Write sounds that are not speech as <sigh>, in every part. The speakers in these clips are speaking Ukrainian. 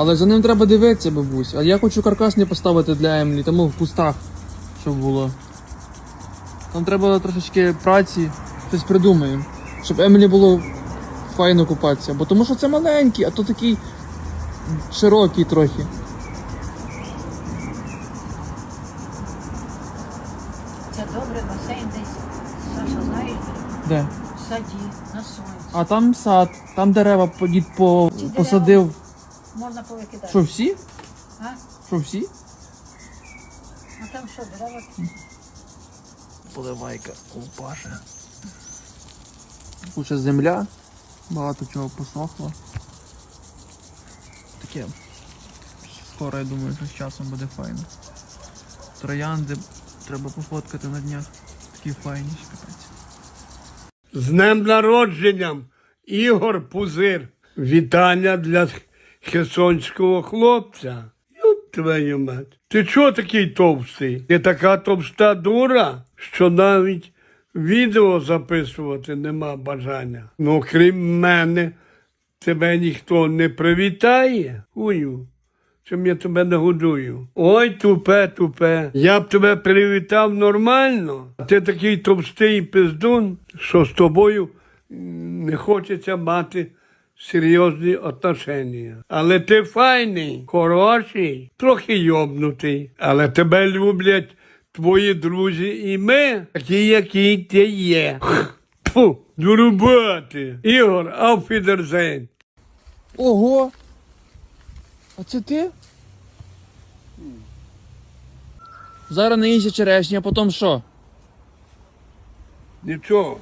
Але за ним треба дивитися, бабусь. А я хочу каркас не поставити для Емлі, тому в кустах, щоб було. Там треба трошечки праці, щось придумаємо. Щоб Емілі було файно купатися. Бо тому що це маленький, а то такий широкий трохи. Це добре, басейн десь. Саша, знаєш, Де? в саді, на сонці. А там сад, там дерева дід по, посадив. Можна повикидати. Що всі? А? Що всі? А там що, дерева? Поливайка ковпаша. Ще земля, багато чого посохло. Таке. Скоро, я думаю, що з часом буде файно. Троянди треба пофоткати на днях. Такі файні, що капець. З днем народженням Ігор Пузир. Вітання для херсонського хлопця. Юб твою мать. Ти чого такий товстий? Ти така товста дура, що навіть відео записувати нема бажання. Ну, крім мене, тебе ніхто не привітає. Хую. Чим я тебе нагодую? Ой, тупе, тупе. Я б тебе привітав нормально. А ти такий товстий пиздун, що з тобою не хочеться мати серйозні отношення. Але ти файний, хороший, трохи йобнутий. Але тебе люблять твої друзі і ми, такі, які ти є. Фу, до роботи. Ігор, ауфідерзейн. Ого! А це ти? Зараз наїся черешня, а потім що? Нічого.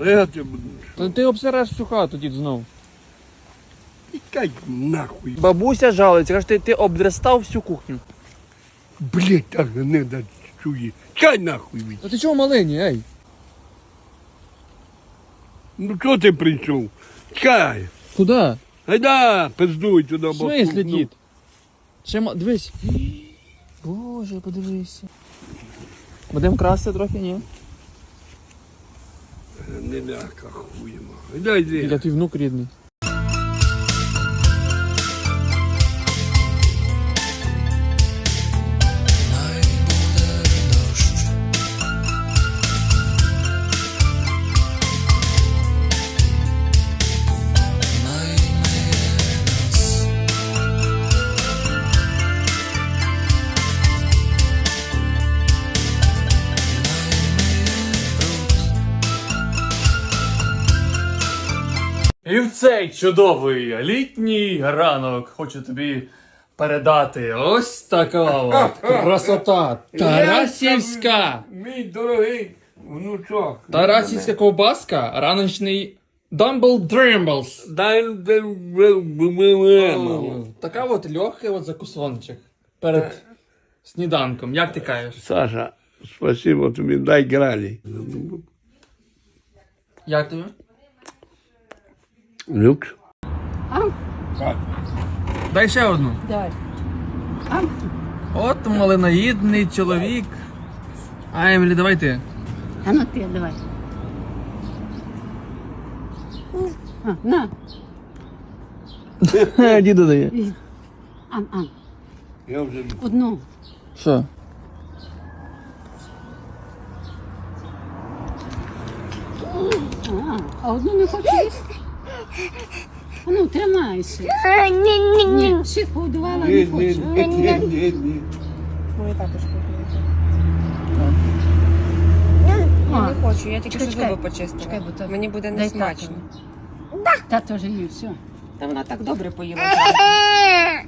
Ригати будеш. Та ти обсереш всю хату дід знов. Тікай нахуй. Бабуся жалується, каже, ти, ти обдрестав всю кухню. Блять, так не да чує. Чай нахуй від. Та ти чого малині, ей? Ну чого ти прийшов? Чай. Куди? Гайда, пиздуй туди. В бо смислі, ну, дід? Ще ма... Дивись. <gasps> Боже, подивися. Будемо красти трохи, ні? Не м'яка хуєма. Гайда йди. Я твій внук рідний. І в цей чудовий літній ранок хочу тобі передати ось така от <laughs> красота. Тарасівська! Мій дорогий внучок. Тарасівська ковбаска, раночний. Дай де Така от легкий от закусончик перед сніданком. Як ти кажеш? Саша, спасибо тобі, дай гралі. Як тобі? Люкс. Дай ще одну. Давай. От малиноїдний чоловік. А, Емілі, давай ти. А ну ти, давай. А, на. <laughs> Діду дає. Ан, ан. Я вже Одну. Що? А, а одну не хочу їсти. Ну, тримайся. Ні, всіх погодувала, не хочу. Мої також. Я не хочу, я тільки що зуби почистила. чекай, бо то- Мені буде не несмачно. Та теж їй все. Та вона так добре поїла. <laughs>